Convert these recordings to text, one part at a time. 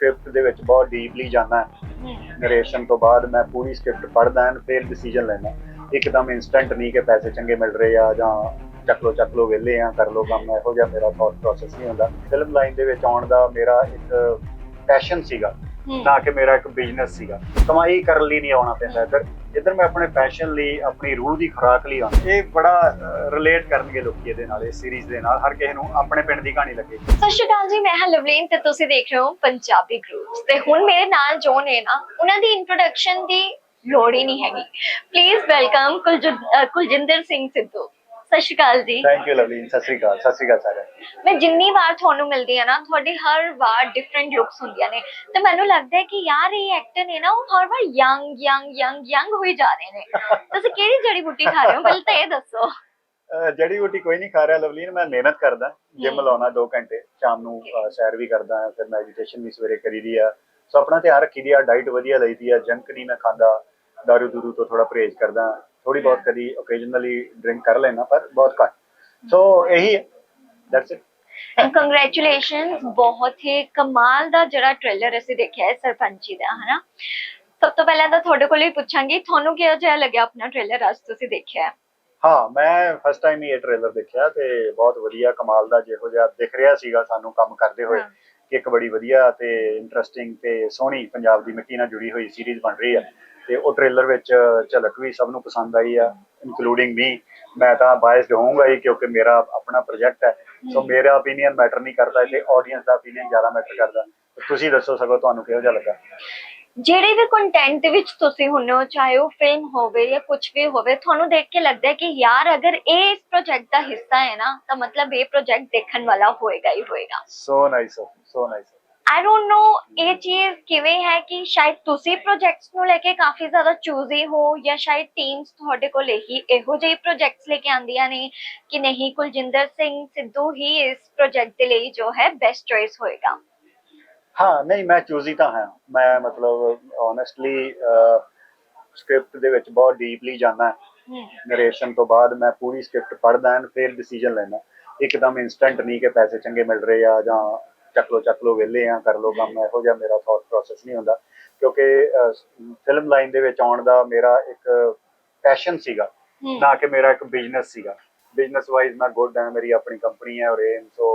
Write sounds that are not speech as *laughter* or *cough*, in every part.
Script ਦੇ ਵਿੱਚ ਬਹੁਤ ਡੀਪਲੀ ਜਾਣਾ ਨਰੇਸ਼ਨ ਤੋਂ ਬਾਅਦ ਮੈਂ ਪੂਰੀ ਸਕ੍ਰਿਪਟ ਪੜ੍ਹਦਾ ਐਂਡ ਫਿਰ ਡਿਸੀਜਨ ਲੈਣਾ ਇੱਕਦਮ ਇਨਸਟੈਂਟ ਨਹੀਂ ਕਿ ਪੈਸੇ ਚੰਗੇ ਮਿਲ ਰਹੇ ਆ ਜਾਂ ਚੱਕ ਲੋ ਚੱਕ ਲੋ ਵਿਹਲੇ ਆ, ਕਰ ਲੋ ਕੰਮ, ਇਹੋ ਜਿਹਾ ਮੇਰਾ ਥਾਟ ਪ੍ਰੋਸੈਸ ਨਹੀਂ ਹੁੰਦਾ। ਫਿਲਮ ਲਾਈਨ ਦੇ ਵਿੱਚ ਆਉਣ ਦਾ ਮੇਰਾ ਇੱਕ ਪੈਸ਼ਨ ਸੀਗਾ। ਨਾ ਕਿ ਮੇਰਾ ਇੱਕ ਬਿਜ਼ਨਸ ਸੀਗਾ। ਕਮਾਈ ਕਰਨ ਲਈ ਨਹੀਂ ਆਉਣਾ ਪੈਂਦਾ ਇੱਧਰ। ਇੱਧਰ ਮੈਂ ਆਪਣੇ ਪੈਸ਼ਨ ਲਈ ਆਪਣੀ ਰੂਹ ਦੀ ਖੁਰਾਕ ਲਈ ਆਉਣਾ ਇਹ ਬੜਾ ਰਿਲੇਟ ਕਰਨਗੇ ਲੋਕੀ ਇਹਦੇ ਨਾਲ ਇਸ ਸੀਰੀਜ਼ ਦੇ ਨਾਲ। ਹਰ ਕਿਸੇ ਨੂੰ ਆਪਣੇ ਪਿੰਡ ਦੀ ਕਹਾਣੀ ਲੱਗੇ। ਸਤਿ ਸ਼੍ਰੀ ਅਕਾਲ ਜੀ ਮੈਂ ਹਾਂ ਲਵਲੀਨ ਤੇ ਤੁਸੀਂ ਦੇਖ ਰਹੇ ਹੋ ਪੰਜਾਬੀ ਗਰੂਪਸ ਤੇ ਹੁਣ ਮੇਰੇ ਨਾਲ ਜੋ ਨੇ ਨਾ ਉਹਨਾਂ ਦੀ ਇੰਟਰੋਡਕਸ਼ਨ ਦੀ ਲੋੜ ਹੀ ਨਹੀਂ ਹੈਗੀ। Please welcome Kuljinder Singh Sidhu. ਸਤਿ ਸ਼੍ਰੀ ਅਕਾਲ ਜੀ। ਥੈਂਕ ਯੂ ਲਵਲੀਨ ਸਤਿ ਸ੍ਰੀ ਅਕਾਲ ਸਤਿ ਸ੍ਰੀ ਅਕਾਲ ਸਾਰਿਆਂ ਮੈਂ ਜਿੰਨੀ ਵਾਰ ਤੁਹਾਨੂੰ ਮਿਲਦੀ ਆ ਨਾ ਤੁਹਾਡੀ ਹਰ ਵਾਰ ਡਿਫਰੈਂਟ ਲੁੱਕਸ ਹੁੰਦੀਆਂ ਨੇ। ਤੇ ਮੈਨੂੰ ਲੱਗਦਾ ਹੈ ਕਿ ਯਾਰ ਇਹ ਐਕਟਰ ਨੇ ਨਾ ਉਹ ਹਰ ਵਾਰ ਯੰਗ ਯੰਗ ਯੰਗ ਯੰਗ ਹੋਈ ਜਾ ਰਹੇ ਨੇ। ਤੁਸੀਂ ਕਿਹੜੀ ਜੜੀ ਬੂਟੀ ਖਾ ਰਹੇ ਹੋ? ਪਹਿਲਾਂ ਤਾਂ ਇਹ ਦੱਸੋ। ਜੜੀ ਬੂਟੀ ਕੋਈ ਨਹੀਂ ਖਾ ਰਿਹਾ ਲਵਲੀਨ ਮੈਂ ਮਿਹਨਤ ਕਰਦਾ। ਜਿਮ। ਲਾਉਣਾ 2 ਘੰਟੇ ਸ਼ਾਮ ਨੂੰ ਸੈਰ ਵੀ ਕਰਦਾ ਫਿਰ ਮੈਡੀਟੇਸ਼ਨ ਵੀ ਸਵੇਰੇ ਕਰੀਦੀ ਆ। ਸੋ ਆਪਣਾ ਧਿਆਨ ਰੱਖੀਦੀ ਆ ਡਾਈਟ ਵਧੀਆ ਲਈਦੀ ਆ ਜੰਕ ਨਹੀਂ ਮੈਂ ਖਾਂਦਾ ਦਾਰੂ ਦੂਰੂ ਤੋਂ ਥੋੜਾ ਪਰਹੇਜ਼ ਕਰਦਾ। ਥੋੜੀ ਬਹੁਤ ਕਦੀ ਓਕੇਜਨਲੀ ਡਰਿੰਕ ਕਰ ਲੈਣਾ ਪਰ ਬਹੁਤ ਘੱਟ। ਸੋ ਇਹੀ ਦੈਟਸ ਇਟ ਐਂਡ ਕੰਗ੍ਰੈਚੁਲੇਸ਼ਨਸ ਬਹੁਤ ਹੀ ਕਮਾਲ ਦਾ ਜਿਹੜਾ ਟ੍ਰੇਲਰ ਅਸੀਂ ਦੇਖਿਆ ਹੈ ਸਰਪੰਚੀ ਦਾ ਹਨਾ? ਸਭ ਤੋਂ ਪਹਿਲਾਂ ਤਾਂ ਤੁਹਾਡੇ ਕੋਲ ਹੀ ਪੁੱਛਾਂਗੀ ਤੁਹਾਨੂੰ ਕਿਹੋ ਜਿਹਾ ਲੱਗਿਆ ਆਪਣਾ ਟ੍ਰੇਲਰ ਅੱਜ ਤੁਸੀਂ ਦੇਖਿਆ ਹੈ? ਮੈਂ ਫਸਟ ਟਾਈਮ ਹੀ ਇਹ ਟ੍ਰੇਲਰ ਦੇਖਿਆ ਤੇ ਬਹੁਤ ਵਧੀਆ ਕਮਾਲ ਦਾ ਜਿਹੋ ਜਿਹਾ ਦਿਖ ਰਿਹਾ ਸੀਗਾ ਸਾਨੂੰ ਕੰਮ ਕਰਦੇ ਹੋਏ। ਇੱਕ ਬੜੀ ਵਧੀਆ ਤੇ ਇੰਟਰਸਟਿੰਗ ਤੇ ਸੋਹਣੀ ਪੰਜਾਬ ਦੀ ਮਿੱਟੀ ਨਾਲ ਜੁੜੀ ਹੋਈ ਸੀਰੀਜ਼ ਬਣ ਰਹੀ ਆ। ਤੇ ਉਹ ਟ੍ਰੇਲਰ ਵਿੱਚ ਝਲਕ ਵੀ ਸਭ ਨੂੰ ਪਸੰਦ ਆਈ ਆ ਇਨਕਲੂਡਿੰਗ ਮੀ ਮੈਂ ਤਾਂ ਬਾਇਸਡ ਹੋਊਂਗਾ ਹੀ ਕਿਉਂਕਿ ਮੇਰਾ ਆਪਣਾ ਪ੍ਰੋਜੈਕਟ ਹੈ। ਸੋ ਮੇਰਾ opinion ਮੈਟਰ ਨਹੀਂ ਕਰਦਾ ਤੇ ਆਡੀਅנס ਦਾ opinion ਜ਼ਿਆਦਾ ਮੈਟਰ ਕਰਦਾ। ਤੁਸੀਂ ਦੱਸੋ ਸਗੋਂ ਤੁਹਾਨੂੰ ਕਿਹੋ ਜਿਹਾ ਲੱਗਾ? ਜਿਹੜੇ ਵੀ ਕੰਟੈਂਟ ਦੇ ਵਿੱਚ ਤੁਸੀਂ ਹੁੰਨੇ ਹੋ ਚਾਹੇ ਉਹ ਫਿਲਮ ਹੋਵੇ ਜਾਂ ਕੁਝ ਵੀ ਹੋਵੇ ਤੁਹਾਨੂੰ ਦੇਖ ਕੇ ਲੱਗਦਾ ਹੈ ਕਿ ਯਾਰ ਅਗਰ ਇਹ ਇਸ ਪ੍ਰੋਜੈਕਟ ਦਾ ਹਿੱਸਾ ਹੈ ਨਾ ਤਾਂ ਮਤਲਬ ਇਹ ਪ੍ਰੋਜੈਕਟ ਦੇਖਣ ਵਾਲਾ ਹੋਏਗਾ ਹੀ ਹੋਏਗਾ। So nice so nice I don't know ਇਹ ਚੀਜ਼ ਕਿਵੇਂ ਹੈ ਕਿ ਸ਼ਾਇਦ ਤੁਸੀਂ ਪ੍ਰੋਜੈਕਟਸ ਨੂੰ ਲੈ ਕੇ ਕਾਫੀ ਜ਼ਿਆਦਾ ਚੂਜ਼ੀ ਹੋ ਜਾਂ ਸ਼ਾਇਦ ਟੀਮਸ ਤੁਹਾਡੇ ਕੋਲ ਇਹੀ ਇਹੋ ਜਿਹੇ ਪ੍ਰੋਜੈਕਟਸ ਲੈ ਕੇ ਆਉਂਦੀਆਂ ਨੇ ਕਿ ਨਹੀਂ ਕੁਲਜਿੰਦਰ ਸਿੰਘ ਸਿੱਧੂ ਹੀ ਇਸ ਪ੍ਰੋਜੈਕਟ ਦੇ ਲਈ ਜੋ ਹੈ ਬੈਸਟ ਚੋਇਸ ਹੋਏਗਾ। ਹਾਂ ਨਹੀਂ ਮੈਂ ਚੂਜ਼ੀ ਤਾਂ ਹਾਂ। ਮੈਂ ਮਤਲਬ ਓਨੈਸਟਲੀ ਸਕ੍ਰਿਪਟ ਦੇ ਵਿੱਚ ਬਹੁਤ ਡੀਪਲੀ ਜਾਣਾ ਨਰੇਸ਼ਨ ਤੋਂ ਬਾਅਦ ਮੈਂ ਪੂਰੀ ਸਕ੍ਰਿਪਟ ਪੜ੍ਹਦਾ ਐਂਡ ਫਿਰ ਡਿਸੀਜਨ ਲੈਣਾ ਇੱਕਦਮ ਇਨਸਟੈਂਟ ਨਹੀਂ ਕਿ ਪੈਸੇ ਚੰਗੇ ਮਿਲ ਰਹੇ ਆ ਜਾਂ ਚੱਕ ਲੋ ਚੱਕ ਲੋ ਵਿਹਲੇ ਆ ਕਰ ਲੋ ਕੰਮ ਇਹੋ ਜਿਹਾ ਮੇਰਾ ਥਾਟ ਪ੍ਰੋਸੈਸ ਨਹੀਂ ਹੁੰਦਾ। ਕਿਉਂਕਿ ਫਿਲਮ ਲਾਈਨ ਦੇ ਵਿੱਚ ਆਉਣ ਦਾ ਮੇਰਾ ਇੱਕ ਪੈਸ਼ਨ ਸੀਗਾ। ਨਾ ਕਿ ਮੇਰਾ ਇੱਕ ਬਿਜ਼ਨਸ ਸੀਗਾ। ਬਿਜ਼ਨਸ ਵਾਈਜ਼ ਮੈਂ ਗੁੱਡ ਹਾਂ ਮੇਰੀ ਆਪਣੀ ਕੰਪਨੀ ਹੈ ਔਰ ਇਹ ਸੋ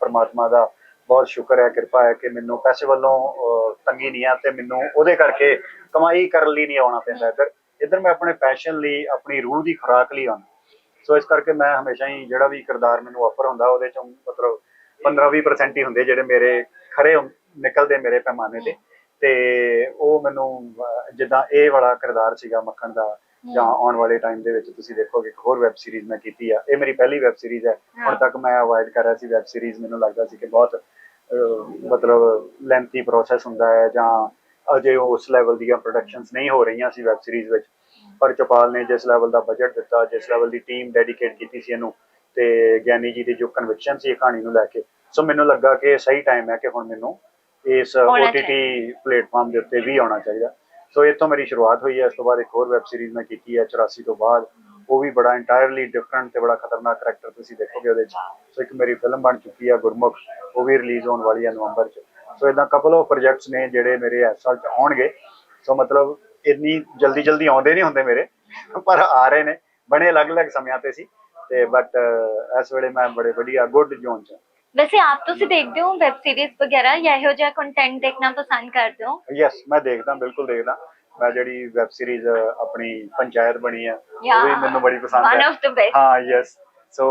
ਪਰਮਾਤਮਾ ਦਾ ਬਹੁਤ ਸ਼ੁਕਰ ਹੈ, ਕਿਰਪਾ ਹੈ ਕਿ ਮੈਨੂੰ ਪੈਸੇ ਵੱਲੋਂ ਤੰਗੀ ਨਹੀਂ ਆ ਤੇ ਮੈਨੂੰ ਉਹਦੇ ਕਰਕੇ ਕਮਾਈ ਕਰਨ ਲਈ ਨਹੀਂ ਆਉਣਾ ਪੈਂਦਾ ਇੱਧਰ। ਇੱਧਰ ਮੈਂ ਆਪਣੇ ਪੈਸ਼ਨ ਲਈ, ਆਪਣੀ ਰੂਹ ਦੀ ਖੁਰਾਕ ਲਈ ਆਉਣਾ ਸੋ ਇਸ ਕਰਕੇ ਮੈਂ ਹਮੇਸ਼ਾ ਹੀ ਜਿਹੜਾ ਵੀ ਕਿਰਦਾਰ ਮੈਨੂੰ ਆਫਰ ਹੁੰਦਾ, ਉਹਦੇ ਚੋਂ ਮਤਲਬ 15-20% ਹੀ ਹੁੰਦੇ ਜਿਹੜੇ ਮੇਰੇ ਖਰੇ ਨਿਕਲਦੇ ਮੇਰੇ ਪੈਮਾਨੇ ਤੇ। ਤੇ ਉਹ ਮੈਨੂੰ ਜਿੱਦਾਂ ਇਹ ਵਾਲਾ ਕਿਰਦਾਰ ਸੀਗਾ ਮੱਖਣ ਦਾ ਜਾਂ ਆਉਣ ਵਾਲੇ ਟਾਈਮ ਦੇ ਵਿੱਚ ਤੁਸੀਂ ਦੇਖੋਗੇ ਇੱਕ ਹੋਰ ਵੈਬ ਸੀਰੀਜ਼ ਮੈਂ ਕੀਤੀ ਆ। ਇਹ ਮੇਰੀ ਪਹਿਲੀ ਵੈਬ ਸੀਰੀਜ਼ ਹੈ। ਹੁਣ ਤੱਕ ਮੈਂ ਅਵੋਇਡ ਕਰ ਰਿਹਾ ਸੀ ਵੈਬ ਸੀਰੀਜ਼ ਮੈਨੂੰ ਲੱਗਦਾ ਸੀ ਕਿ ਬਹੁਤ ਮਤਲਬ ਲੈਂਥੀ ਪ੍ਰੋਸੈਸ ਹੁੰਦਾ ਹੈ ਜਾਂ ਅਜੇ ਉਸ ਲੈਵਲ ਦੀਆਂ ਪ੍ਰੋਡਕਸ਼ਨਸ ਨਹੀਂ ਹੋ ਰਹੀਆਂ ਸੀ ਵੈਬ ਸੀਰੀਜ਼ ਵਿੱਚ। ਪਰ ਚਪਾਲ ਨੇ ਜਿਸ ਲੈਵਲ ਦਾ ਬਜਟ ਦਿੱਤਾ ਜਿਸ ਲੈਵਲ ਦੀ ਟੀਮ ਡੈਡੀਕੇਟ ਕੀਤੀ ਸੀ ਇਹਨੂੰ ਤੇ ਗਿਆਨੀ ਜੀ ਦੀ ਜੋ ਕਨਵਿਕਸ਼ਨ ਸੀ ਇਹ ਕਹਾਣੀ ਨੂੰ ਲੈ ਕੇ। ਸੋ ਮੈਨੂੰ ਲੱਗਾ ਕਿ ਸਹੀ ਟਾਈਮ ਹੈ ਕਿ ਹੁਣ ਮੈਨੂੰ ਇਸ OTT ਪਲੇਟਫਾਰਮ ਦੇ ਉੱਤੇ ਵੀ ਆਉਣਾ ਚਾਹੀਦਾ। ਸੋ ਇੱਥੋਂ ਮੇਰੀ ਸ਼ੁਰੂਆਤ ਹੋਈ ਹੈ। ਇਸ ਤੋਂ ਬਾਅਦ ਇੱਕ ਹੋਰ ਵੈਬ ਸੀਰੀਜ਼ ਮੈਂ ਕੀਤੀ ਹੈ 84 ਤੋਂ ਬਾਅਦ। ਉਹ ਵੀ ਬੜਾ ਇੰਟਾਇਰਲੀ ਡਿਫਰੈਂਟ ਤੇ ਬੜਾ ਖਤਰਨਾਕ ਕਰੈਕਟਰ ਤੁਸੀਂ ਦੇਖੋਗੇ ਉਹਦੇ 'ਚ। ਸੋ ਇੱਕ ਮੇਰੀ ਫਿਲਮ ਬਣ ਚੁੱਕੀ ਹੈ, ਗੁਰਮੁਖ। ਉਹ ਵੀ ਰਿਲੀਜ਼ ਹੋਣ ਵਾਲੀ ਹੈ ਨਵੰਬਰ 'ਚ। ਸੋ ਇਦਾਂ ਕਪਲ ਆਫ ਪ੍ਰੋਜੈਕਟਸ ਨੇ ਜਿਹੜੇ ਮੇਰੇ ਇਸ ਸਾਲ 'ਚ ਆਉਣਗੇ। ਸੋ ਮਤਲਬ ਇੰਨੀ ਜਲਦੀ ਜਲਦੀ ਆਉਂਦੇ ਨਹੀਂ ਹੁੰਦੇ ਮੇਰੇ, ਪਰ ਆ ਰਹੇ ਨੇ। ਬਣੇ ਅਲੱਗ-ਅਲੱਗ ਸਮਿਆਂ ਤੇ ਸੀ। ਤੇ ਬਟ ਇਸ ਵੇਲੇ ਮੈਂ ਬੜੇ ਵਧੀਆ ਗੁੱਡ ਜ਼ੋਨ 'ਚ ਵੈਸੇ ਆਪ ਤੁਸੀਂ ਦੇਖਦੇ ਹੋ ਵੈਬ ਸੀਰੀਜ਼ ਵਗੈਰਾ ਜਾਂ ਇਹੋ ਜਿਹਾ ਕੰਟੈਂਟ ਦੇਖਣਾ ਪਸੰਦ ਕਰਦੇ ਹੋ? ਯੈਸ ਮੈਂ ਦੇਖਦਾ ਬਿਲਕੁਲ ਦੇਖਦਾ। ਮੈਂ ਜਿਹੜੀ ਵੈਬ ਸੀਰੀਜ਼ ਆਪਣੀ ਪੰਚਾਇਤ ਬਣੀ ਹੈ ਉਹ ਵੀ. ਮੈਨੂੰ ਬੜੀ ਪਸੰਦ ਵਨ ਹੈ। ਆਫ ਦ ਬੈਸਟ ਹਾਂ ਯੈਸ ਸੋ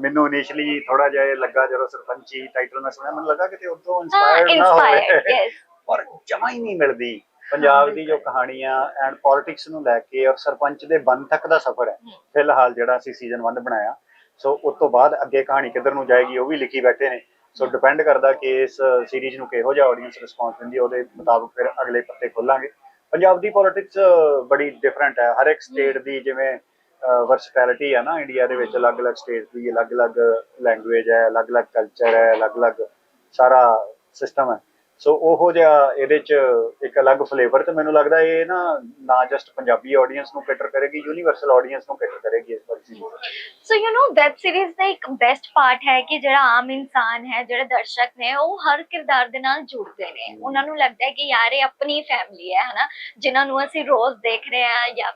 ਮੈਨੂੰ ਇਨੀਸ਼ੀਅਲੀ ਥੋੜਾ ਜਿਹਾ ਲੱਗਾ ਜਦੋਂ ਸਰਪੰਚੀ ਟਾਈਟਲ ਮੈਂ ਸੁਣਿਆ ਮੈਨੂੰ ਲੱਗਾ ਕਿ ਤੇ ਉਦੋਂ ਹਾਂ ਇਨਸਪਾਇਰਡ ਨਾ ਹੋਵੇ। *laughs* ਪਰ ਜਮਾ ਹੀ ਨਹੀਂ ਮਿਲਦੀ। ਪੰਜਾਬ ਦੀ ਜੋ ਕਹਾਣੀਆਂ ਐਂਡ ਪੋਲਿਟਿਕਸ ਨੂੰ ਲੈ ਕੇ ਔਰ ਸਰਪੰਚ ਦੇ ਬਨ ਤੱਕ ਦਾ ਸਫ਼ਰ ਹੈ। ਫਿਲਹਾਲ ਜਿਹੜਾ ਅਸੀਂ ਸੀਜ਼ਨ 1 ਬਣਾਇਆ ਸੋ ਉਸ ਤੋਂ ਬਾਅਦ ਅੱਗੇ ਕਹਾਣੀ ਕਿੱਧਰ ਨੂੰ ਜਾਏਗੀ ਉਹ ਵੀ ਲਿਖੀ ਬੈਠੇ ਨੇ। ਸੋ ਡਿਪੈਂਡ ਕਰਦਾ ਕਿ ਇਸ ਸੀਰੀਜ਼ ਨੂੰ ਕਿਹੋ ਜਿਹਾ ਆਡੀਅנס ਰਿਸਪੌਂਸ ਦਿੰਦੀ ਹੈ, ਉਹਦੇ ਮੁਤਾਬਕ ਫਿਰ ਅਗਲੇ ਪੱਤੇ ਖੋਲਾਂਗੇ। ਪੰਜਾਬ ਦੀ ਪੋਲਿਟਿਕਸ ਬੜੀ ਡਿਫਰੈਂਟ ਹੈ। ਹਰ ਇੱਕ ਸਟੇਟ ਦੀ ਜਿਵੇਂ ਵਰਸਟੈਲਿਟੀ ਹੈ ਨਾ ਇੰਡੀਆ ਦੇ ਵਿੱਚ, ਅਲੱਗ-ਅਲੱਗ ਸਟੇਟ ਦੀ, ਅਲੱਗ-ਅਲੱਗ ਲੈਂਗੁਏਜ ਹੈ, ਅਲੱਗ-ਅਲੱਗ ਕਲਚਰ ਹੈ, ਅਲੱਗ-ਅਲੱਗ ਸਾਰਾ ਸਿਸਟਮ ਹੈ। ਸੋ ਉਹੋ ਜਿਹਾ ਇਹਦੇ 'ਚ ਇੱਕ ਅਲੱਗ ਫਲੇਵਰ ਤੇ ਮੈਨੂੰ ਲੱਗਦਾ ਇਹ ਨਾ ਨਾ ਜਸਟ ਪੰਜਾਬੀ ਆਡੀਅנס ਨੂੰ ਕੈਟਰ ਕਰੇਗੀ ਯੂਨੀਵਰਸਲ ਆਡੀਅנס ਨੂੰ ਕੈਟਰ ਕਰੇਗੀ ਇਸ ਵਾਰ। So you know web series ਦਾ ਇੱਕ ਬੈਸਟ ਪਾਰਟ ਹੈ ਕਿ ਜਿਹੜਾ ਆਮ ਇਨਸਾਨ ਹੈ ਜਿਹੜੇ ਦਰਸ਼ਕ ਨੇ ਉਹ ਹਰ ਕਿਰਦਾਰ ਦੇ ਨਾਲ ਜੁੜਦੇ ਨੇ। ਉਹਨਾਂ ਨੂੰ ਲੱਗਦਾ ਹੈ ਕਿ ਯਾਰ ਇਹ ਆਪਣੀ ਫੈਮਿਲੀ ਹੈ ਹਨਾ? ਜਿਨ੍ਹਾਂ ਨੂੰ ਅਸੀਂ ਰੋਜ਼ ਦੇਖ ਰਹੇ ਆ ਜਾਂ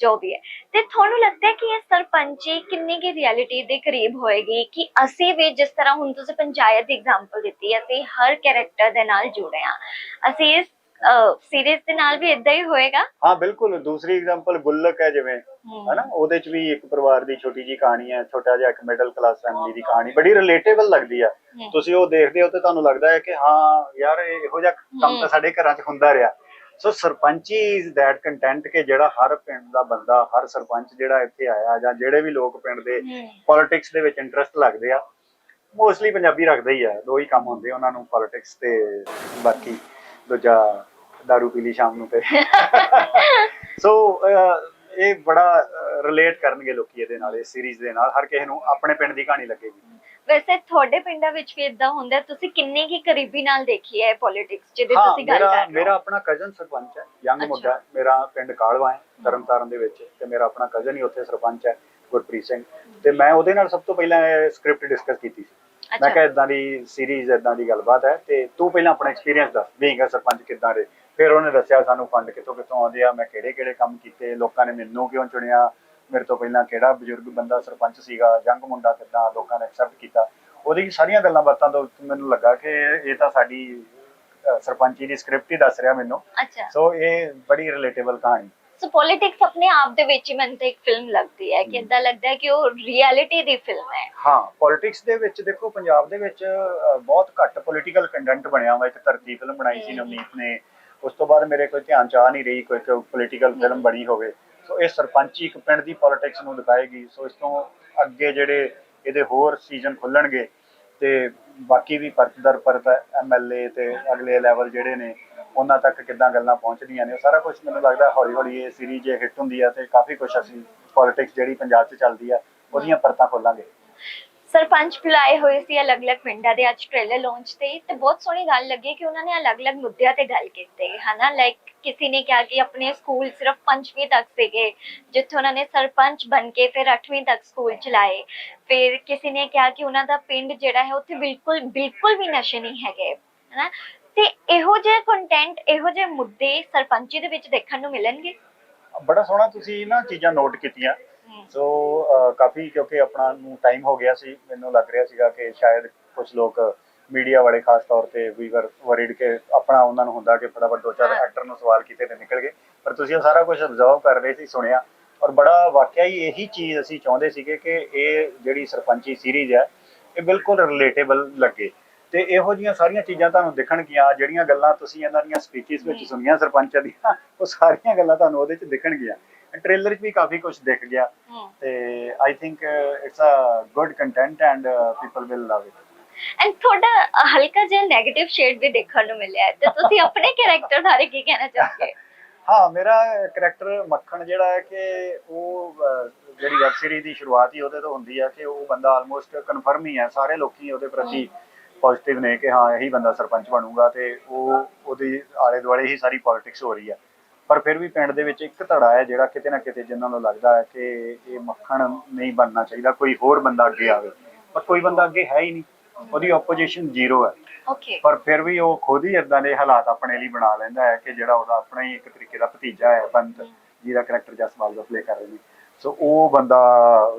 ਜੋ ਵੀ ਹੈ। ਤੇ ਤੁਹਾਨੂੰ ਲੱਗਦਾ ਹੈ ਕਿ ਇਹ ਸਰਪੰਚੀ ਕਿੰਨੀ ਕੀ ਰਿਐਲਿਟੀ ਦੇ ਕਰੀਬ ਹੋਏਗੀ ਕਿ ਅਸੀਂ ਵੀ ਜਿਸ ਤਰ੍ਹਾਂ ਹੁਣ ਤੁਸੀਂ ਪੰਚਾਇਤ ਦੀ ਐਗਜ਼ਾਮਪਲ ਦਿੱਤੀ ਅਸੀਂ ਹਰ ਕੈਰੈਕਟਰ ਦੇ ਨਾਲ ਜੁੜੇ ਹਾਂ। ਅਸੀਂ ਇਸ ਸੀਰੀਜ਼ ਦੇ ਨਾਲ ਵੀ ਇਦਾਂ ਹੀ ਹੋਏਗਾ? ਹਾਂ ਬਿਲਕੁਲ। ਦੂਸਰੀ ਐਗਜ਼ਾਮਪਲ ਗੁੱਲਕ ਹੈ ਜਿਵੇਂ ਹਨਾ? ਉਹਦੇ ਚ ਵੀ ਇੱਕ ਪਰਿਵਾਰ ਦੀ ਛੋਟੀ ਜੀ ਕਹਾਣੀ ਹੈ ਛੋਟਾ ਜਿਹਾ ਇੱਕ ਮਿਡਲ ਕਲਾਸ ਫੈਮਿਲੀ ਦੀ ਕਹਾਣੀ। ਬੜੀ ਰਿਲੇਟੇਬਲ ਲੱਗਦੀ ਆ। ਤੁਸੀਂ ਉਹ ਦੇਖਦੇ ਹੋ ਤੇ ਤੁਹਾਨੂੰ ਲੱਗਦਾ ਹੈ ਕਿ ਹਾਂ ਯਾਰ ਇਹ ਜਿਹਾ ਕੰਮ ਤਾਂ। ਸਾਡੇ ਘਰਾਂ 'ਚ ਹੁੰਦਾ ਰਿਹਾ। ਸੋ ਸਰਪੰਚੀ ਇਜ਼ ਦੈਟ ਕੰਟੈਂਟ ਕਿ ਜਿਹੜਾ ਹਰ ਪਿੰਡ ਦਾ ਬੰਦਾ ਹਰ ਸਰਪੰਚ ਜਿਹੜਾ ਇੱਥੇ ਆਇਆ ਜਾਂ ਜਿਹੜੇ ਵੀ ਲੋਕ ਪਿੰਡ ਦੇ। ਪੋਲਿਟਿਕਸ ਦੇ ਵਿੱਚ ਇੰਟਰਸਟ ਲੱਗਦੇ ਆ ਮੋਸਟਲੀ ਪੰਜਾਬੀ ਰੱਖਦੇ ਹੀ ਆ ਦੋ ਹੀ ਕੰਮ ਹੁੰਦੇ ਉਹਨਾਂ ਨੂੰ ਪੋਲਿਟਿਕਸ ਤੇ ਬਾਕੀ ਦੂਜਾ ਦਾਰੂ ਪੀ ਲਈ ਸ਼ਾਮ ਨੂੰ ਤੇ *laughs* ਸੋ ਇਹ ਬੜਾ ਰਿਲੇਟ ਕਰਨਗੇ ਲੋਕੀ ਇਹਦੇ ਨਾਲ ਇਸ ਸੀਰੀਜ਼ ਦੇ ਨਾਲ ਹਰ ਕਿਸੇ ਨੂੰ ਆਪਣੇ ਪਿੰਡ ਦੀ ਕਹਾਣੀ ਲੱਗੇਗੀ ਵੈਸੇ ਤੁਹਾਡੇ ਪਿੰਡਾਂ ਵਿੱਚ ਵੀ ਇਦਾਂ ਹੁੰਦਾ? ਤੁਸੀਂ ਕਿੰਨੇ ਕੀ ਕਰੀਬੀ ਨਾਲ ਦੇਖੀ ਹੈ ਪੋਲਿਟਿਕਸ ਜਿਹਦੇ ਤੁਸੀਂ ਗੱਲ ਮੇਰਾ ਕਰ ਰਹੇ ਮੇਰਾ ਹੋ ਆਪਣਾ ਕਜ਼ਨ ਸਰਪੰਚ ਹੈ ਯੰਗ। ਮੁੰਡਾ। ਮੇਰਾ ਪਿੰਡ ਕਾਲਵਾ ਹੈ ਤਰਨਤਾਰਨ ਦੇ ਵਿੱਚ ਤੇ ਮੇਰਾ ਆਪਣਾ ਕਜ਼ਨ ਹੀ ਉੱਥੇ ਸਰਪੰਚ ਹੈ ਗੁਰਪ੍ਰੀਤ ਸਿੰਘ ਤੇ ਮੈਂ ਉਹਦੇ ਨਾਲ ਸਭ ਤੋਂ ਪਹਿਲਾਂ ਸਕ੍ਰਿਪਟ ਡਿਸਕਸ ਕੀਤੀ ਸੀ ਮੈਂ ਕਿਹਾ ਇਦਾਂ ਦੀ ਸੀਰੀਜ਼ ਇਦਾਂ ਦੀ ਗੱਲਬਾਤ ਹੈ ਤੇ ਤੂੰ ਪਹਿਲਾਂ ਆਪਣਾ ਐਕਸਪੀਰੀਅੰਸ ਦੱਸ ਬੀਇੰਗ ਅ ਸਰਪੰਚ ਕਿੱਦਾਂ ਦੇ ਫਿਰ ਉਹਨੇ ਦੱਸਿਆ ਸਾਨੂੰ ਫੰਡ ਕਿੱਥੋਂ ਕਿੱਥੋਂ ਆਉਂਦੇ ਆ ਮੈਂ ਕਿਹੜੇ ਕਿਹੜੇ ਕੰਮ ਕੀਤੇ ਲੋਕਾਂ ਨੇ ਮੈਨੂੰ ਕਿਉਂ ਚੁਣਿਆ ਮੇਰੇ ਤੋਂ ਪਹਿਲਾਂ ਕਿਹੜਾ ਬਜ਼ੁਰਗ ਬੰਦਾ ਸਰਪੰਚ ਸੀਗਾ ਯੰਗ ਮੁੰਡਾ ਕਿੱਦਾਂ ਲੋਕਾਂ ਨੇ ਐਕਸੈਪਟ ਕੀਤਾ ਉਹਦੀ ਸਾਰੀਆਂ ਗੱਲਾਂ ਬਾਤਾਂ ਤੋਂ ਮੈਨੂੰ ਲੱਗਾ ਕਿ ਇਹ ਤਾਂ ਸਾਡੀ ਸਰਪੰਚੀ ਦੀ ਸਕ੍ਰਿਪਟ ਹੀ ਦੱਸ ਰਿਹਾ ਮੈਨੂੰ ਅੱਛਾ ਸੋ ਇਹ ਬੜੀ ਰਿਲੇਟੇਬਲ ਕਹਾਣੀ ਸੋ ਪੋਲਿਟਿਕਸ ਆਪਣੇ ਆਪ ਦੇ ਵਿੱਚ ਹੀ ਮੈਨੂੰ ਤਾਂ ਇੱਕ ਫਿਲਮ ਲੱਗਦੀ ਹੈ ਕਿ। ਇਦਾਂ ਲੱਗਦਾ ਹੈ ਕਿ ਉਹ ਰਿਐਲਿਟੀ ਦੀ ਫਿਲਮ ਹੈ ਹਾਂ ਪੋਲਿਟਿਕਸ ਦੇ ਵਿੱਚ ਦੇਖੋ ਪੰਜਾਬ ਦੇ ਵਿੱਚ ਬਹੁਤ ਘੱਟ ਪੋਲਿਟੀਕਲ ਕੰਟੈਂਟ ਬਣਿਆ ਵਾ ਇੱਕ ਧਰਤੀ ਫਿਲਮ ਬਣਾਈ ਸੀ। ਨਵਨੀਤ ਨੇ ਉਸ ਤੋਂ ਬਾਅਦ ਮੇਰੇ ਕੋਈ ਧਿਆਨ ਚ ਆ ਨਹੀਂ ਰਹੀ ਕੋਈ ਪੋਲਿਟੀਕਲ ਫਿਲਮ। ਬਣੀ ਹੋਵੇ ਸੋ ਇਹ ਸਰਪੰਚੀ ਇੱਕ ਪਿੰਡ ਦੀ ਪੋਲਿਟਿਕਸ ਨੂੰ ਦਿਖਾਏਗੀ। ਸੋ ਇਸ ਤੋਂ ਅੱਗੇ ਜਿਹੜੇ ਇਹਦੇ ਹੋਰ ਸੀਜ਼ਨ ਖੁੱਲਣਗੇ ਤੇ ਬਾਕੀ ਵੀ ਪਰਤ ਦਰ ਪਰਤ ਐਮਐਲਏ ਤੇ ਅਗਲੇ ਲੈਵਲ ਜਿਹੜੇ ਨੇ, ਉਹਨਾਂ ਤੱਕ ਕਿੱਦਾਂ ਗੱਲਾਂ ਪਹੁੰਚਦੀਆਂ ਨੇ, ਉਹ ਸਾਰਾ ਕੁਝ ਮੈਨੂੰ ਲੱਗਦਾ ਹੌਲੀ ਹੌਲੀ ਇਹ ਸੀਰੀਜ਼ ਜੇ ਹਿੱਟ ਹੁੰਦੀ ਆ ਤੇ ਕਾਫੀ ਕੁਝ ਅਸੀਂ ਪੋਲਿਟਿਕਸ ਜਿਹੜੀ ਪੰਜਾਬ 'ਚ ਚੱਲਦੀ ਆ, ਉਹਦੀਆਂ ਪਰਤਾਂ ਖੋਲਾਂਗੇ। ਸਰਪੰਚ ਬੁਲਾਏ ਹੋਏ ਸੀ ਅਲੱਗ-ਅਲੱਗ ਪਿੰਡਾਂ ਦੇ ਅੱਜ ਟ੍ਰੇਲਰ ਲਾਂਚ ਤੇ ਤੇ ਬਹੁਤ ਸੋਹਣੀ ਗੱਲ ਲੱਗੀ ਕਿ ਉਹਨਾਂ ਨੇ ਅਲੱਗ-ਅਲੱਗ ਮੁੱਦਿਆਂ ਤੇ ਗੱਲ ਕੀਤੀ, ਹਨਾ? ਲਾਈਕ ਕਿਸੇ ਨੇ ਕਿਹਾ ਕਿ ਆਪਣੇ ਸਕੂਲ ਸਿਰਫ ਪੰਜਵੀਂ ਤੱਕ ਸੀਗੇ, ਜਿੱਥੇ ਉਹਨਾਂ ਨੇ ਸਰਪੰਚ ਬਣ ਕੇ ਫਿਰ 8ਵੀਂ ਤੱਕ ਸਕੂਲ ਚਲਾਏ। ਫਿਰ ਕਿਸੇ ਨੇ ਕਿਹਾ ਕਿ ਉਹਨਾਂ ਦਾ ਪਿੰਡ ਜਿਹੜਾ ਹੈ ਉੱਥੇ ਬਿਲਕੁਲ ਬਿਲਕੁਲ ਵੀ ਨਸ਼ੇ ਨਹੀਂ ਹੈਗੇ, ਹਨਾ? ਤੇ ਇਹੋ ਜਿਹੇ ਕੰਟੈਂਟ ਇਹੋ ਜਿਹੇ ਮੁੱਦੇ ਸਰਪੰਚੀ ਦੇ ਵਿੱਚ ਦੇਖਣ ਨੂੰ ਮਿਲਣਗੇ? ਬੜਾ ਸੋਹਣਾ ਤੁਸੀਂ ਨਾ ਚੀਜ਼ਾਂ ਨੋਟ ਕੀਤੀਆਂ। ਸੋ ਕਾਫੀ ਕਿਉਂਕਿ ਆਪਣਾ ਨੂੰ ਟਾਈਮ ਹੋ ਗਿਆ ਸੀ ਮੈਨੂੰ ਲੱਗ ਰਿਹਾ ਸੀਗਾ ਕਿ ਸ਼ਾਇਦ ਕੁਝ ਲੋਕ ਮੀਡੀਆ ਵਾਲੇ ਖਾਸ ਤੌਰ ਤੇ ਵੀ ਵਰ ਵਰਿਡ ਕੇ ਆਪਣਾ ਉਹਨਾਂ ਨੂੰ ਹੁੰਦਾ ਕਿ ਫਟਾਫਟ ਦੋ ਚਾਰ। ਐਕਟਰ ਨੂੰ ਸਵਾਲ ਕੀਤੇ ਤੇ ਨਿਕਲ ਗਏ ਪਰ ਤੁਸੀਂ ਉਹ ਸਾਰਾ ਕੁਝ ਅਬਜ਼ਰਵ ਕਰ ਰਹੇ ਸੀ ਸੁਣਿਆ ਔਰ ਬੜਾ ਵਾਕਿਆ ਹੀ ਇਹੀ ਚੀਜ਼ ਅਸੀਂ ਚਾਹੁੰਦੇ ਸੀਗੇ ਕਿ ਇਹ ਜਿਹੜੀ ਸਰਪੰਚੀ ਸੀਰੀਜ਼ ਹੈ ਇਹ ਬਿਲਕੁਲ ਰਿਲੇਟੇਬਲ ਲੱਗੇ ਤੇ ਇਹੋ ਜੀਆਂ ਸਾਰੀਆਂ ਚੀਜ਼ਾਂ ਤੁਹਾਨੂੰ ਦਿਖਣਗੀਆਂ ਜਿਹੜੀਆਂ ਗੱਲਾਂ ਤੁਸੀਂ ਇਹਨਾਂ ਦੀਆਂ ਸਪੀਚਸ ਵਿੱਚ। ਸੁਣੀਆਂ ਸਰਪੰਚਾਂ ਦੀਆਂ ਉਹ ਸਾਰੀਆਂ ਗੱਲਾਂ ਤੁਹਾਨੂੰ ਉਹਦੇ 'ਚ ਦਿਖਣਗੀਆਂ ਟ੍ਰੇਲਰ 'ਚ ਵੀ ਕਾਫੀ ਕੁਝ ਦਿਖ ਗਿਆ। ਤੇ I think it's a good content and people will love it and ਤੁਹਾਡਾ ਹਲਕਾ ਜਿਹਾ 네ਗੇਟਿਵ ਸ਼ੇਡ ਵੀ ਦੇਖਣ ਨੂੰ ਮਿਲਿਆ ਤੇ ਤੁਸੀਂ ਆਪਣੇ ਕੈਰੈਕਟਰ ਬਾਰੇ ਕੀ ਕਹਿਣਾ ਚਾਹੋਗੇ? *laughs* ਹਾਂ ਮੇਰਾ ਕਰੈਕਟਰ ਮੱਖਣ ਜਿਹੜਾ ਹੈ ਕਿ ਉਹ ਜਿਹੜੀ ਵੈਬ ਸੀਰੀਜ਼ ਦੀ ਸ਼ੁਰੂਆਤ ਹੀ ਉਹਦੇ ਤੋਂ ਹੁੰਦੀ ਹੈ ਕਿ ਉਹ ਬੰਦਾ ਆਲਮੋਸਟ ਕਨਫਰਮ ਹੀ ਹੈ ਸਾਰੇ ਲੋਕੀ ਉਹਦੇ ਪ੍ਰਤੀ ਪੋਜ਼ਿਟਿਵ ਨੇ ਕਿ ਹਾਂ ਇਹੀ ਬੰਦਾ ਸਰਪੰਚ ਬਣੂਗਾ ਤੇ ਉਹ ਉਹਦੀ ਆਲੇ ਦੁਆਲੇ ਹੀ ਸਾਰੀ ਪੋਲਿਟਿਕਸ ਹੋ ਰਹੀ ਹੈ ਪਰ ਫਿਰ ਵੀ ਪਿੰਡ ਦੇ ਵਿੱਚ ਇੱਕ ਧੜਾ ਹੈ ਜਿਹੜਾ ਕਿਤੇ ਨਾ ਕਿਤੇ ਜਿਨ੍ਹਾਂ ਨੂੰ ਲੱਗਦਾ ਹੈ ਕਿ ਇਹ ਮੱਖਣ ਨਹੀਂ ਬਣਨਾ ਚਾਹੀਦਾ ਕੋਈ ਹੋਰ ਬੰਦਾ ਅੱਗੇ ਆਵੇ। ਪਰ ਕੋਈ ਬੰਦਾ ਅੱਗੇ ਹੈ ਹੀ ਨਹੀਂ। ਉਹਦੀ ਆਪੋਜੀਸ਼ਨ ਜ਼ੀਰੋ ਹੈ। ਓਕੇ ਪਰ ਫਿਰ ਵੀ ਉਹ ਖੁਦ ਹੀ ਇਦਾਂ ਦੇ ਹਾਲਾਤ ਆਪਣੇ ਲਈ ਬਣਾ ਲੈਂਦਾ ਹੈ ਕਿ ਜਿਹੜਾ ਉਹਦਾ ਆਪਣਾ ਹੀ ਇੱਕ ਤਰੀਕੇ ਦਾ ਭਤੀਜਾ ਹੈ ਬੰਤ ਜਿਹਦਾ ਕਰੈਕਟਰ ਜਸਪਾਲ ਦਾ ਪਲੇ ਕਰ ਰਹੇ ਨੇ। ਸੋ ਉਹ ਬੰਦਾ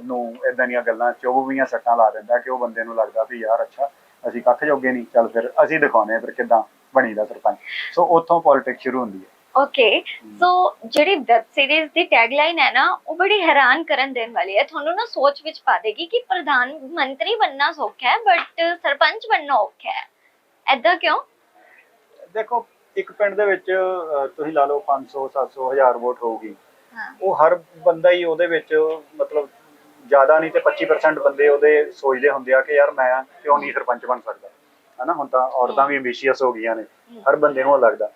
ਨੂੰ ਇਦਾਂ ਦੀਆਂ ਗੱਲਾਂ ਚੋਬਵੀਆਂ ਸੱਟਾਂ ਲਾ ਦਿੰਦਾ ਕਿ ਉਹ ਬੰਦੇ ਨੂੰ ਲੱਗਦਾ ਵੀ ਯਾਰ ਅੱਛਾ ਅਸੀਂ ਕੱਖ ਜੋਗੇ ਨਹੀਂ ਚੱਲ ਫਿਰ ਅਸੀਂ ਦਿਖਾਉਨੇ ਆ ਫਿਰ ਕਿਦਾਂ ਬਣੀਦਾ ਸਰਪੰਚ। ਸੋ ਉੱਥੋਂ ਪੋਲਿਟਿਕਸ ਸ਼ੁਰੂ ਹੁੰਦੀ ਹੈ। ਓਕੇ ਸੋ ਜਿਹੜੀ ਵੈਬ ਸੀਰੀਜ਼ ਦੀ ਟੈਗਲਾਈਨ ਹੈ ਨਾ ਉਹ ਬੜੀ ਹੈਰਾਨ ਕਰਨ ਦੇਣ ਵਾਲੀ ਹੈ। ਤੁਹਾਨੂੰ ਨਾ ਸੋਚ ਵਿੱਚ ਪਾ ਦੇਗੀ ਕਿ ਪ੍ਰਧਾਨ ਮੰਤਰੀ ਬਣਨਾ ਸੌਖਾ ਹੈ ਬਟ ਸਰਪੰਚ ਬਣਨਾ ਔਖਾ ਹੈ। ਐਦਾਂ ਕਿਉਂ? ਦੇਖੋ ਇੱਕ ਪਿੰਡ ਦੇ ਵਿੱਚ ਤੁਸੀਂ ਲਾ ਲਓ 500 700 1000 ਵੋਟ ਹੋਊਗੀ। ਉਹ ਹਰ ਬੰਦਾ ਹੀ ਉਹਦੇ ਵਿੱਚ ਮਤਲਬ ਜ਼ਿਆਦਾ ਨਹੀਂ ਤੇ 25% ਬੰਦੇ ਉਹਦੇ ਸੋਚਦੇ ਹੁੰਦੇ ਆ ਕਿ ਯਾਰ ਮੈਂ ਕਿਉਂ ਨਹੀਂ ਸਰਪੰਚ ਬਣ ਸਕਦਾ। ਹਨਾ ਹੁਣ ਤਾਂ ਔਰਤਾਂ ਵੀ ਐਂਬੀਸ਼ੀਅਸ ਹੋ ਗਈਆਂ ਨੇ। ਹਰ ਬੰਦੇ ਨੂੰ ਲੱਗਦਾ।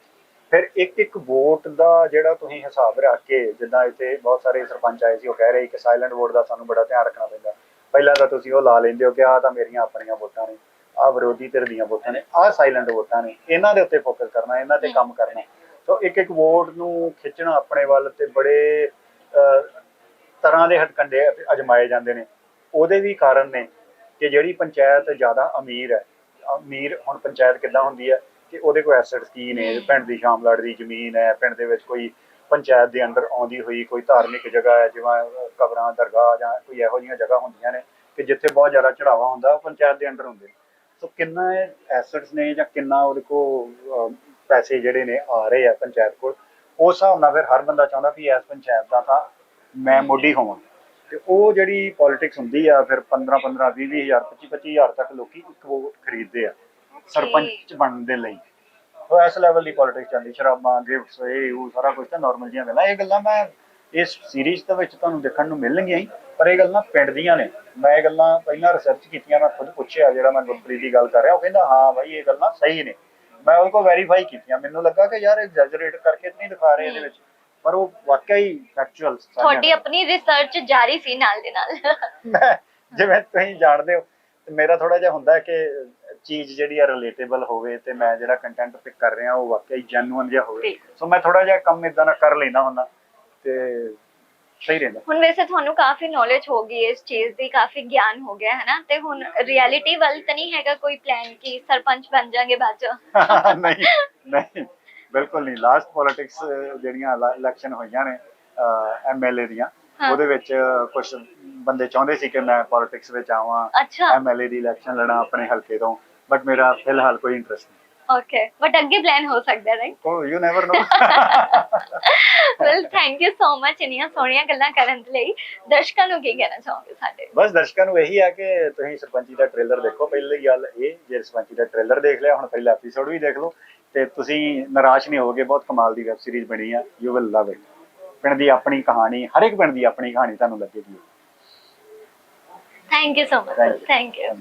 ਫਿਰ ਇੱਕ ਇੱਕ ਵੋਟ ਦਾ ਜਿਹੜਾ ਤੁਸੀਂ ਹਿਸਾਬ ਰੱਖ ਕੇ ਜਿੱਦਾਂ ਇੱਥੇ ਬਹੁਤ ਸਾਰੇ ਸਰਪੰਚ ਆਏ ਸੀ, ਉਹ ਕਹਿ ਰਹੇ ਕਿ ਸਾਇਲੈਂਟ ਵੋਟ ਦਾ ਸਾਨੂੰ ਬੜਾ ਧਿਆਨ ਰੱਖਣਾ ਪੈਂਦਾ। ਪਹਿਲਾਂ ਤਾਂ ਤੁਸੀਂ ਉਹ ਲਾ ਲੈਂਦੇ ਹੋ ਕਿ ਆਹ ਤਾਂ ਮੇਰੀਆਂ ਆਪਣੀਆਂ ਵੋਟਾਂ ਨੇ, ਆਹ ਵਿਰੋਧੀ ਧਿਰ ਦੀਆਂ ਵੋਟਾਂ ਨੇ, ਆਹ ਸਾਇਲੈਂਟ ਵੋਟਾਂ ਨੇ, ਇਹਨਾਂ ਦੇ ਉੱਤੇ ਫੋਕਸ ਕਰਨਾ, ਇਹਨਾਂ ਤੇ ਕੰਮ ਕਰਨਾ। ਸੋ ਇੱਕ ਇੱਕ ਵੋਟ ਨੂੰ ਖਿੱਚਣਾ ਆਪਣੇ ਵੱਲ ਤੇ ਬੜੇ ਤਰ੍ਹਾਂ ਦੇ ਹਟਕੰਡੇ ਅਜਮਾਏ ਜਾਂਦੇ ਨੇ। ਉਹਦੇ ਵੀ ਕਾਰਨ ਨੇ ਕਿ ਜਿਹੜੀ ਪੰਚਾਇਤ ਜ਼ਿਆਦਾ ਅਮੀਰ ਹੈ, ਅਮੀਰ ਹੁਣ ਪੰਚਾਇਤ ਕਿੱਦਾਂ ਹੁੰਦੀ ਹੈ? ਕਿ ਉਹਦੇ ਕੋਲ ਐਸੈਟਸ ਕੀ ਨੇ। ਪਿੰਡ ਦੀ ਸ਼ਾਮਲਾੜ ਦੀ ਜ਼ਮੀਨ ਹੈ ਪਿੰਡ ਦੇ ਵਿੱਚ ਕੋਈ ਪੰਚਾਇਤ ਦੇ ਅੰਦਰ ਆਉਂਦੀ ਹੋਈ ਕੋਈ ਧਾਰਮਿਕ ਜਗ੍ਹਾ ਹੈ ਜਿਵੇਂ ਕਬਰਾਂ ਦਰਗਾਹ ਜਾਂ ਕੋਈ ਇਹੋ ਜਿਹੀਆਂ ਜਗ੍ਹਾ ਹੁੰਦੀਆਂ ਨੇ ਕਿ ਜਿੱਥੇ ਬਹੁਤ ਜ਼ਿਆਦਾ ਚੜਾਵਾ ਹੁੰਦਾ ਉਹ ਪੰਚਾਇਤ ਦੇ ਅੰਡਰ ਹੁੰਦੇ ਸੋ ਕਿੰਨਾ ਐਸੈਟਸ ਨੇ ਜਾਂ ਕਿੰਨਾ ਉਹਦੇ ਕੋਲ ਪੈਸੇ ਜਿਹੜੇ ਨੇ ਆ ਰਹੇ ਆ ਪੰਚਾਇਤ ਕੋਲ? ਉਸ ਹਿਸਾਬ ਨਾਲ ਫਿਰ ਹਰ ਬੰਦਾ ਚਾਹੁੰਦਾ ਵੀ ਇਸ ਪੰਚਾਇਤ ਦਾ ਤਾਂ ਮੈਂ ਮੋਢੀ ਹੋਵਾਂ। ਤੇ ਉਹ ਜਿਹੜੀ ਪੋਲਿਟਿਕਸ ਹੁੰਦੀ ਆ ਫਿਰ 15 15 20 20 ਹਜ਼ਾਰ 25 25 ਹਜ਼ਾਰ ਤੱਕ ਲੋਕੀ ਇੱਕ ਵੋਟ ਖਰੀਦਦੇ ਆ। ਸਰਪੰਚ ਬਣਨ ਦੇ ਲਈ। ਉਹ ਇਸ ਲੈਵਲ ਦੀ ਪੋਲਿਟਿਕਸ ਚੱਲਦੀ ਸ਼ਰਾਬਾਂ ਗਿਫਟਸ ਇਹ ਉਹ ਸਾਰਾ ਕੁਝ ਤਾਂ ਨਾਰਮਲ ਜੀਆਂ ਗੱਲਾਂ। ਇਹ ਗੱਲਾਂ ਮੈਂ ਇਸ ਸੀਰੀਜ਼ ਦੇ ਵਿੱਚ ਤੁਹਾਨੂੰ ਦੇਖਣ ਨੂੰ ਮਿਲਣਗੀਆਂ ਹੀ ਪਰ ਇਹ ਗੱਲਾਂ ਪਿੰਡ ਦੀਆਂ ਨੇ। ਮੈਂ ਇਹ ਗੱਲਾਂ ਪਹਿਲਾਂ ਰਿਸਰਚ ਕੀਤੀਆਂ ਮੈਂ ਖੁਦ ਪੁੱਛਿਆ ਜਿਹੜਾ ਮੈਂ ਗੁਰਪ੍ਰੀਤ ਦੀ ਗੱਲ ਕਰ ਰਿਹਾ ਉਹ ਕਹਿੰਦਾ ਹਾਂ ਬਾਈ ਇਹ ਗੱਲਾਂ ਸਹੀ ਨੇ। ਮੈਂ ਉਹਦੇ ਕੋਲ ਵੈਰੀਫਾਈ ਕੀਤੀਆਂ। ਮੈਨੂੰ ਲੱਗਾ ਕਿ ਯਾਰ ਐਗਜ਼ੈਜਰੇਟ ਕਰਕੇ ਤਾਂ ਨਹੀਂ ਦਿਖਾ ਰਹੇ ਇਹਦੇ ਵਿੱਚ। ਪਰ ਉਹ ਵਾਕਿਆ ਹੀ ਫੈਕਚੁਅਲ ਤੁਹਾਡੀ ਆਪਣੀ ਰਿਸਰਚ ਜਾਰੀ ਸੀ ਨਾਲ ਦੇ ਨਾਲ। ਮੈਂ ਜਿਵੇਂ ਤੁਸੀਂ ਜਾਣਦੇ ਹੋ ਮੇਰਾ ਥੋੜਾ ਜਿਹਾ ਹੁੰਦਾ ਹੈ ਕਿ ਚੀਜ਼ ਜਿਹੜੀ ਆ ਰਿਲੇਟੇਬਲ ਹੋਵੇ ਤੇ ਮੈਂ ਜਿਹੜਾ ਕੰਟੈਂਟ ਪਿਕ ਕਰ ਰਿਹਾ ਉਹ ਵਾਕਿਆ ਹੀ ਜੈਨੂਇਨ ਜਿਹਾ ਹੋਵੇ। ਸੋ ਮੈਂ ਥੋੜਾ ਜਿਹਾ ਕੰਮ ਇਦਾਂ ਦਾ ਕਰ ਲੈਣਾ ਹੁੰਦਾ ਤੇ ਸਹੀ ਰਹਿੰਦਾ। ਹੁਣ ਵੈਸੇ ਤੁਹਾਨੂੰ ਕਾਫੀ ਨੌਲੇਜ ਹੋ ਗਈ ਇਸ ਚੀਜ਼ ਦੀ ਕਾਫੀ ਗਿਆਨ ਹੋ ਗਿਆ ਹੈ ਨਾ? ਤੇ ਹੁਣ ਰਿਐਲਿਟੀ ਵੱਲ ਤਾਂ ਨਹੀਂ ਹੈਗਾ ਕੋਈ ਪਲਾਨ ਕਿ ਸਰਪੰਚ ਬਣ ਜਾਗੇ ਬਾਅਦ ਚ। *laughs* ਨਹੀਂ ਨਹੀਂ ਬਿਲਕੁਲ ਨਹੀਂ। ਲਾਸਟ ਪੋਲਿਟਿਕਸ ਜਿਹੜੀਆਂ ਇਲੈਕਸ਼ਨ ਹੋਈਆਂ ਨੇ ਐਮਐਲਏ ਦੀਆਂ ਹਾਂ। ਉਹਦੇ ਵਿੱਚ ਕੁਝ ਬੰਦੇ ਚਾਹੁੰਦੇ ਸੀ ਕਿ ਮੈਂ ਪੋਲਿਟਿਕਸ ਵਿੱਚ ਆਵਾਂ ਅੱਛਾ। ਐਮਐਲਏ ਦੀ ਇਲੈਕਸ਼ਨ ਲੜਾਂ ਆਪਣੇ ਹਲਕੇ ਤੋਂ। ਬਟ ਮੇਰਾ ਫਿਲਹਾਲ ਕੋਈ ਇੰਟਰਸਟ ਨਹੀਂ ਓਕੇ ਬਟ ਅੱਗੇ ਪਲਾਨ ਹੋ ਸਕਦਾ ਰਾਈਟ ਉਹ you never know well thank you so much ਇੰਨੀਆਂ ਸੋਹਣੀਆਂ ਗੱਲਾਂ ਕਰਨ ਲਈ ਦਰਸ਼ਕਾਂ ਨੂੰ ਕੀ ਕਹਿਣਾ ਚਾਹੋਗੇ ਸਾਡੇ ਬਸ ਦਰਸ਼ਕਾਂ ਨੂੰ ਇਹੀ ਆ ਕਿ ਤੁਸੀਂ ਸਰਪੰਚੀ ਦਾ ਟ੍ਰੇਲਰ ਦੇਖੋ ਪਹਿਲੀ ਗੱਲ ਇਹ ਜੇ ਸਰਪੰਚੀ ਦਾ ਟ੍ਰੇਲਰ ਦੇਖ ਲਿਆ ਹੁਣ ਪਹਿਲਾ ਐਪੀਸੋਡ ਵੀ ਦੇਖ ਲਓ ਤੇ ਤੁਸੀਂ ਨਿਰਾਸ਼ ਨਹੀਂ ਹੋਵੋਗੇ ਬਹੁਤ ਕਮਾਲ ਦੀ ਵੈਬ ਸੀਰੀਜ਼ ਬਣੀ ਆ ਯੂ ਵਿਲ ਲਵ ਇਟ ਪਿੰਡ ਦੀ ਆਪਣੀ ਕਹਾਣੀ ਹਰ ਇੱਕ ਪਿੰਡ ਦੀ ਆਪਣੀ ਕਹਾਣੀ ਤੁਹਾਨੂੰ ਲੱਗੇਗੀ thank you so much. Thank you